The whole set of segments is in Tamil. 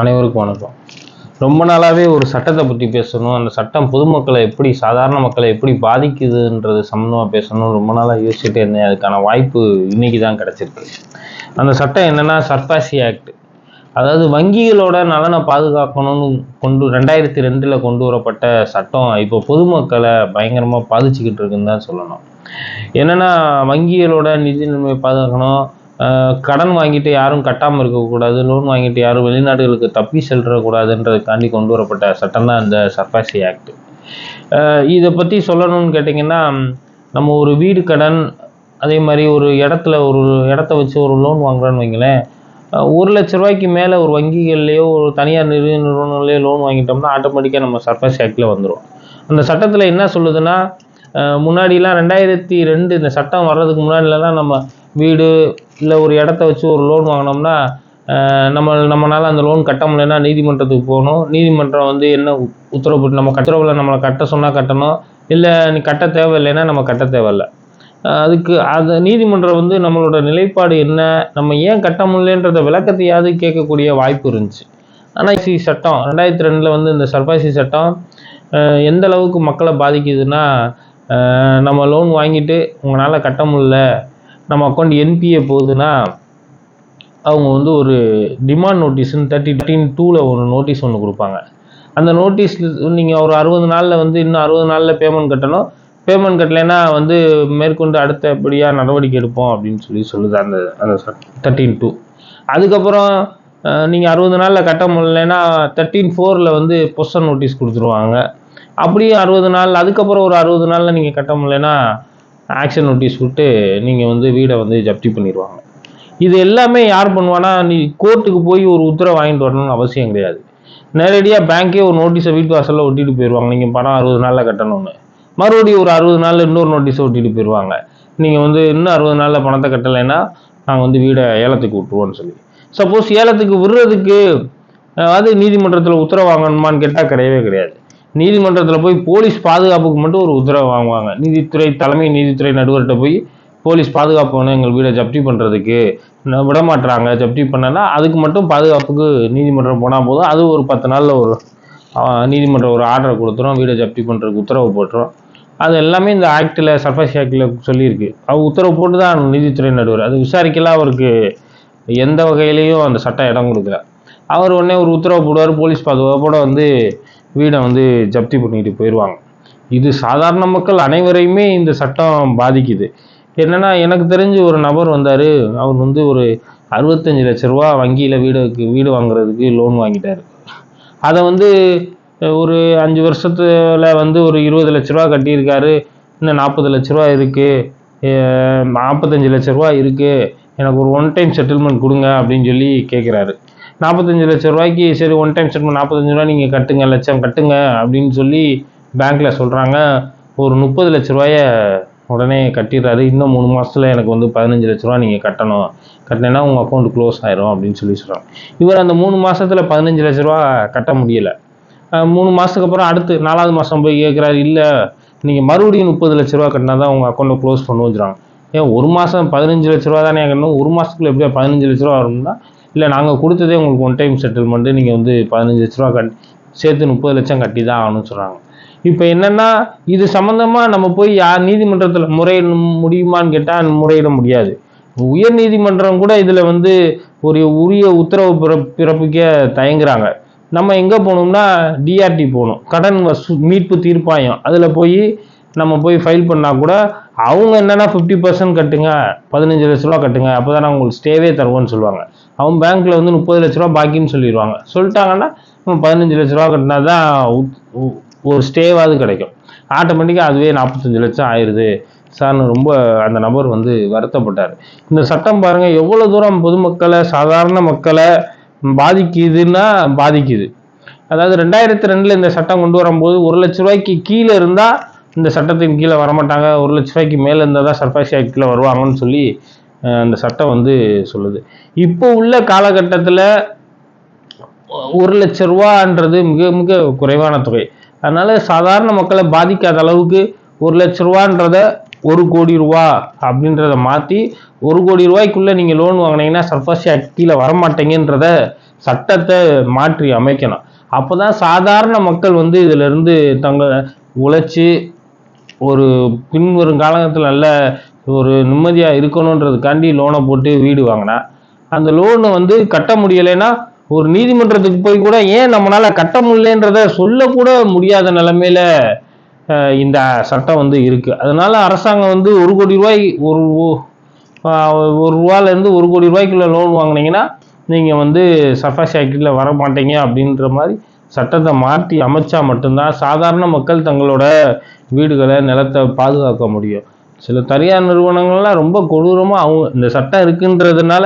அனைவருக்கும் வணக்கம். ரொம்ப நாளாகவே ஒரு சட்டத்தை பற்றி பேசணும். அந்த சட்டம் பொதுமக்களை எப்படி சாதாரண மக்களை எப்படி பாதிக்குதுன்றது சம்மந்தமாக பேசணும் ரொம்ப நாளாக யோசிச்சுட்டே இருந்தேன். அதுக்கான வாய்ப்பு இன்னைக்கு தான் கிடச்சிருக்கு. அந்த சட்டம் என்னென்னா சர்பாசி ஆக்ட். அதாவது வங்கிகளோட நலனை பாதுகாக்கணும்னு கொண்டு ரெண்டாயிரத்தி ரெண்டில் கொண்டு வரப்பட்ட சட்டம் இப்போ பொதுமக்களை பயங்கரமாக பாதிச்சுக்கிட்டு இருக்குன்னு தான் சொல்லணும். என்னென்னா வங்கிகளோட நிதி நிலைமை பாதுகாக்கணும். கடன் வாங்கிட்டு யாரும் கட்டாமல் இருக்கக்கூடாது லோன் வாங்கிட்டு யாரும் வெளிநாடுகளுக்கு தப்பி செல்றக்கூடாதுன்றதுக்காண்டி கொண்டு வரப்பட்ட சட்டம் தான் இந்த சர்பாசி ஆக்ட். இதை பற்றி சொல்லணும்னு கேட்டிங்கன்னா நம்ம ஒரு வீடு கடன் அதே மாதிரி ஒரு இடத்துல ஒரு இடத்த வச்சு ஒரு லோன் வாங்குறோன்னு வைங்களேன் ஒரு லட்ச ரூபாய்க்கு மேலே ஒரு வங்கிகள்லையோ ஒரு தனியார் நிதி நிறுவனங்களையோ லோன் வாங்கிட்டோம்னா ஆட்டோமேட்டிக்காக நம்ம சர்பாசி ஆக்டில் வந்துடும் அந்த சட்டத்தில் என்ன சொல்லுதுன்னா முன்னாடிலாம் ரெண்டாயிரத்தி ரெண்டு இந்த சட்டம் வர்றதுக்கு முன்னாடிலலாம் நம்ம வீடு இல்லை ஒரு இடத்த வச்சு ஒரு லோன் வாங்கினோம்னா நம்ம நம்மளால் அந்த லோன் கட்ட முடியலன்னா நீதிமன்றத்துக்கு போகணும். நீதிமன்றம் வந்து என்ன உத்தரவு போட்டு நம்ம கட்டுறவில் நம்மளை கட்ட சொன்னால் கட்டணும். இல்லை நீ கட்ட தேவையில்லைன்னா நம்ம கட்ட தேவையில்ல. அதுக்கு அது நீதிமன்றம் வந்து நம்மளோட நிலைப்பாடு என்ன நம்ம ஏன் கட்ட முடியலன்றத விளக்கத்தையாவது கேட்கக்கூடிய வாய்ப்பு இருந்துச்சு. ஆனால் சி சட்டம் ரெண்டாயிரத்தி ரெண்டில் வந்து இந்த சர்பாசி சட்டம் எந்த அளவுக்கு மக்களை பாதிக்குதுன்னா நம்ம லோன் வாங்கிட்டு உங்களால் கட்ட முடியல நம்ம அக்கௌண்ட் என்பிஏ போகுதுன்னா அவங்க வந்து ஒரு டிமாண்ட் நோட்டீஸ்னு தேர்ட்டி தேர்ட்டின் டூவில் ஒரு நோட்டீஸ் ஒன்று கொடுப்பாங்க. அந்த நோட்டீஸ் நீங்கள் ஒரு அறுபது நாளில் வந்து இன்னும் அறுபது நாளில் பேமெண்ட் கட்டணும். பேமெண்ட் கட்டலைன்னா வந்து மேற்கொண்டு அடுத்தபடியாக நடவடிக்கை எடுப்போம் அப்படின்னு சொல்லி சொல்லுது அந்த அந்த தேர்ட்டின் டூ அதுக்கப்புறம் நீங்கள் அறுபது நாளில் கட்ட முடியலன்னா தேர்ட்டின் ஃபோரில் வந்து பொசன் நோட்டீஸ் கொடுத்துருவாங்க. அப்படியே அறுபது நாள் அதுக்கப்புறம் ஒரு அறுபது நாளில் நீங்கள் கட்ட முடியலன்னா ஆக்ஷன் நோட்டீஸ் விட்டு நீங்கள் வந்து வீடை வந்து ஜப்தி பண்ணிடுவாங்க இது எல்லாமே யார் பண்ணுவானா நீ கோர்ட்டுக்கு போய் ஒரு உத்தரவு வாங்கிட்டு வரணும்னு அவசியம் கிடையாது. நேரடியாக பேங்க்கே ஒரு நோட்டீஸை வீட்டு வாசலில் ஒட்டிட்டு போயிடுவாங்க நீங்கள் பணம் அறுபது நாளில் கட்டணும்னு. மறுபடியும் ஒரு அறுபது நாளில் இன்னொரு நோட்டீஸை ஒட்டிட்டு போயிடுவாங்க நீங்கள் வந்து இன்னும் அறுபது நாளில் பணத்தை கட்டலைன்னா நாங்கள் வந்து வீடை ஏலத்துக்கு விட்டுருவோம்னு சொல்லி. சப்போஸ் ஏலத்துக்கு விடுறதுக்கு அதாவது நீதிமன்றத்தில் உத்தரவு வாங்கணுமான்னு கேட்டால் கிடையவே கிடையாது. நீதிமன்றத்தில் போய் போலீஸ் பாதுகாப்புக்கு மட்டும் ஒரு உத்தரவு வாங்குவாங்க. நீதித்துறை தலைமை நீதித்துறை நடுவர்கிட்ட போய் போலீஸ் பாதுகாப்பு வேணும் எங்கள் வீடை ஜப்தி பண்ணுறதுக்கு விட மாட்டுறாங்க ஜப்தி பண்ணனா அதுக்கு மட்டும் பாதுகாப்புக்கு நீதிமன்றம் போனால் போதும். அது ஒரு பத்து நாளில் ஒரு நீதிமன்றம் ஒரு ஆர்டரை கொடுத்துரும். வீடை ஜப்தி பண்ணுறதுக்கு உத்தரவு போட்டுரும். அது எல்லாமே இந்த ஆக்டில் சர்ஃபைஸ் ஆக்டில் சொல்லியிருக்கு. அவர் உத்தரவு போட்டு தான் நீதித்துறை நடுவர். அது விசாரிக்கலாம் அவருக்கு எந்த வகையிலையும் அந்த சட்டம் இடம் கொடுக்கல. அவர் உடனே ஒரு உத்தரவு போடுவார். போலீஸ் பாதுகாப்போட வந்து வீடை வந்து ஜப்தி பண்ணிட்டு போயிடுவாங்க இது சாதாரண மக்கள் அனைவரையுமே இந்த சட்டம் பாதிக்குது. என்னன்னா எனக்கு தெரிஞ்சு ஒரு நபர் வந்தார். அவர் வந்து ஒரு அறுபத்தஞ்சு லட்ச ரூபா வங்கியில் வீடுக்கு வீடு வாங்குறதுக்கு லோன் வாங்கிட்டார். அதை வந்து ஒரு அஞ்சு வருஷத்துல வந்து ஒரு இருபது லட்ச ரூபா கட்டியிருக்காரு. இன்னும் நாற்பது லட்ச ரூபா இருக்குது நாற்பத்தஞ்சு லட்ச ரூபா இருக்குது எனக்கு ஒரு ஒன் டைம் செட்டில்மெண்ட் கொடுங்க அப்படின்னு சொல்லி கேட்குறாரு நாற்பத்தஞ்சு லட்ச ரூபாய்க்கு சரி ஒன் டைம் செட்டில்மெண்ட் நாற்பத்தஞ்சு ரூபா நீங்கள் கட்டுங்க லட்சம் கட்டுங்க அப்படின்னு சொல்லி பேங்க்கில் சொல்கிறாங்க ஒரு முப்பது லட்ச ரூபாயை உடனே கட்டிடுறாரு. இன்னும் மூணு மாதத்தில் எனக்கு வந்து பதினஞ்சு லட்ச ரூபா நீங்கள் கட்டணும். கட்டினேன்னா உங்கள் அக்கௌண்ட் க்ளோஸ் ஆயிரும் அப்படின்னு சொல்லி சொல்கிறாங்க இவர் அந்த மூணு மாதத்தில் பதினஞ்சு லட்ச ரூபா கட்ட முடியல. மூணு மாதத்துக்கு அப்புறம் அடுத்து நாலாவது மாதம் போய் கேட்குறாரு இல்லை நீங்கள் மறுபடியும் முப்பது லட்ச ரூபா கட்டினா தான் உங்கள் அக்கௌண்ட்டை க்ளோஸ் பண்ண வச்சுறாங்க ஏன் ஒரு மாதம் பதினஞ்சு லட்ச ரூபா தானே கட்டணும்? ஒரு மாதத்துக்குள்ள எப்படியா பதினஞ்சு லட்ச ரூபா வரும்னா இல்லை நாங்கள் கொடுத்ததே உங்களுக்கு ஒன் டைம் செட்டில்மெண்ட்டு நீங்கள் வந்து பதினஞ்சு லட்ச ரூபா கட்டி சேர்த்து முப்பது லட்சம் கட்டி தான் ஆகணும்னு சொல்கிறாங்க இப்போ என்னென்னா இது சம்மந்தமாக நம்ம போய் யார் நீதிமன்றத்தில் முறையிட முடியுமான்னு கேட்டால் முறையிட முடியாது. உயர் நீதிமன்றம் கூட இதில் வந்து ஒரு உரிய உத்தரவு பிறப் பிறப்பிக்க தயங்குறாங்க. நம்ம எங்கே போகணும்னா டிஆர்டி போகணும் கடன் வசூ மீட்பு தீர்ப்பாயம். அதில் போய் நம்ம போய் ஃபைல் பண்ணால் கூட அவங்க என்னென்னா ஃபிஃப்டி பர்சன்ட் கட்டுங்க பதினஞ்சு லட்ச ரூபா கட்டுங்க அப்போ தான் உங்களுக்கு ஸ்டேவே தருவோம்னு சொல்லுவாங்க. அவங்க பேங்க்கில் வந்து முப்பது லட்ச ரூபா பாக்கின்னு சொல்லிடுவாங்க. சொல்லிட்டாங்கன்னா நம்ம பதினஞ்சு லட்ச ரூபா கட்டினா தான் ஒரு ஸ்டேவாவது கிடைக்கும். ஆட்டோமேட்டிக்காக அதுவே நாற்பத்தஞ்சு லட்சம் ஆயிடுது சார்னு ரொம்ப அந்த நபர் வந்து வருத்தப்பட்டார். இந்த சட்டம் பாருங்கள் எவ்வளோ தூரம் பொதுமக்களை சாதாரண மக்களை பாதிக்குதுன்னா பாதிக்குது. அதாவது ரெண்டாயிரத்தி ரெண்டில் இந்த சட்டம் கொண்டு வரும்போது ஒரு லட்ச ரூபாய்க்கு கீழே இருந்தால் இந்த சட்டத்தின் கீழே வரமாட்டாங்க. ஒரு லட்ச ரூபாய்க்கு மேலே இருந்தால் தான் சர்பாசி ஆக்டில் வருவாங்கன்னு சொல்லி அந்த சட்டம் வந்து சொல்லுது. இப்போ உள்ள காலகட்டத்தில் ஒரு லட்ச ரூபான்றது மிக மிக குறைவான தொகை. அதனால் சாதாரண மக்களை பாதிக்காத அளவுக்கு ஒரு லட்ச ரூபான்றத ஒரு கோடி ரூபா அப்படின்றத மாற்றி ஒரு கோடி ரூபாய்க்குள்ளே நீங்கள் லோன் வாங்கினீங்கன்னா சர்ஃபாசி ஆக்ட் கீழே வரமாட்டீங்கன்றத சட்டத்தை மாற்றி அமைக்கணும். அப்பதான் சாதாரண மக்கள் வந்து இதிலிருந்து தங்களை உழைச்சி ஒரு பின்வரும் காலகட்டத்தில் நல்ல ஒரு நிம்மதியாக இருக்கணுன்றதுக்காண்டி லோனை போட்டு வீடு வாங்கினா அந்த லோனை வந்து கட்ட முடியலைன்னா ஒரு நீதிமன்றத்துக்கு போய் கூட ஏன் நம்மளால் கட்ட முடியலன்றத சொல்லக்கூட முடியாத நிலமையில இந்த சட்டம் வந்து இருக்கு. அதனால அரசாங்கம் வந்து ஒரு கோடி ரூபாய் ஒரு ஒரு ரூபாலேருந்து ஒரு கோடி ரூபாய்க்குள்ள லோன் வாங்குனீங்கன்னா நீங்கள் வந்து சஃபாஷ் ஆக்டில் வர மாட்டீங்க அப்படின்ற மாதிரி சட்டத்தை மாற்றி அமைச்சா மட்டும்தான் சாதாரண மக்கள் தங்களோட வீடுகளை நிலத்தை பாதுகாக்க முடியும். சில தனியார் நிறுவனங்கள்லாம் ரொம்ப கொடூரமாக அவங்க இந்த சட்டம் இருக்குன்றதுனால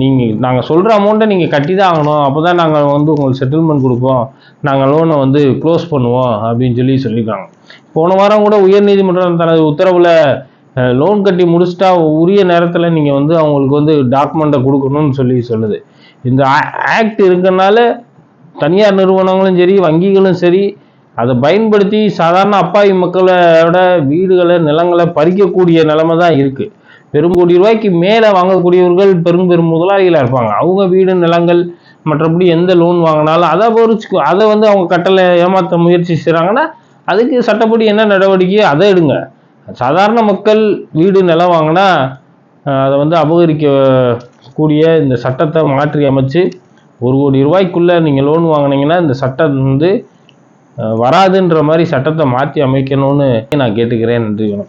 நீங்கள் நாங்கள் சொல்கிற அமௌண்ட்டை நீங்கள் கட்டி தான் ஆகணும். அப்போ தான் நாங்கள் வந்து உங்களுக்கு செட்டில்மெண்ட் கொடுப்போம். நாங்கள் லோனை வந்து க்ளோஸ் பண்ணுவோம் அப்படின்னு சொல்லி சொல்லியிருக்காங்க போன வாரம் கூட உயர்நீதிமன்றம் தனது உத்தரவில் லோன் கட்டி முடிச்சிட்டா உரிய நேரத்தில் நீங்கள் வந்து அவங்களுக்கு வந்து டாக்குமெண்ட்டை கொடுக்கணும்னு சொல்லி சொல்லுது. இந்த ஆக்ட் இருக்கனால தனியார் நிறுவனங்களும் சரி வங்கிகளும் சரி அதை பயன்படுத்தி சாதாரண அப்பாவி மக்களோட வீடுகளை நிலங்களை பறிக்கக்கூடிய நிலைமை தான் இருக்கு. பெரும் கோடி ரூபாய்க்கு மேலே வாங்கக்கூடியவர்கள் பெரும் பெரும் முதலாளிகளாக இருப்பாங்க. அவங்க வீடு நிலங்கள் மற்றபடி எந்த லோன் வாங்கினாலும் அதை பொறிச்சு அதை வந்து அவங்க கட்டளை ஏமாற்ற முயற்சி செய்கிறாங்கன்னா அதுக்கு சட்டப்படி என்ன நடவடிக்கையோ அதை எடுங்க. சாதாரண மக்கள் வீடு நிலம் வாங்கினா அதை வந்து அபகரிக்க கூடிய இந்த சட்டத்தை மாற்றி அமைச்சு ஒரு கோடி ரூபாய்க்குள்ளே நீங்கள் லோன் வாங்குனீங்கன்னா இந்த சட்டம் வந்து வராதுன்ற மாதிரி சட்டத்தை மாற்றி அமைக்கணும்னு நான் கேட்டுக்கிறேன். நன்றி வணக்கம்.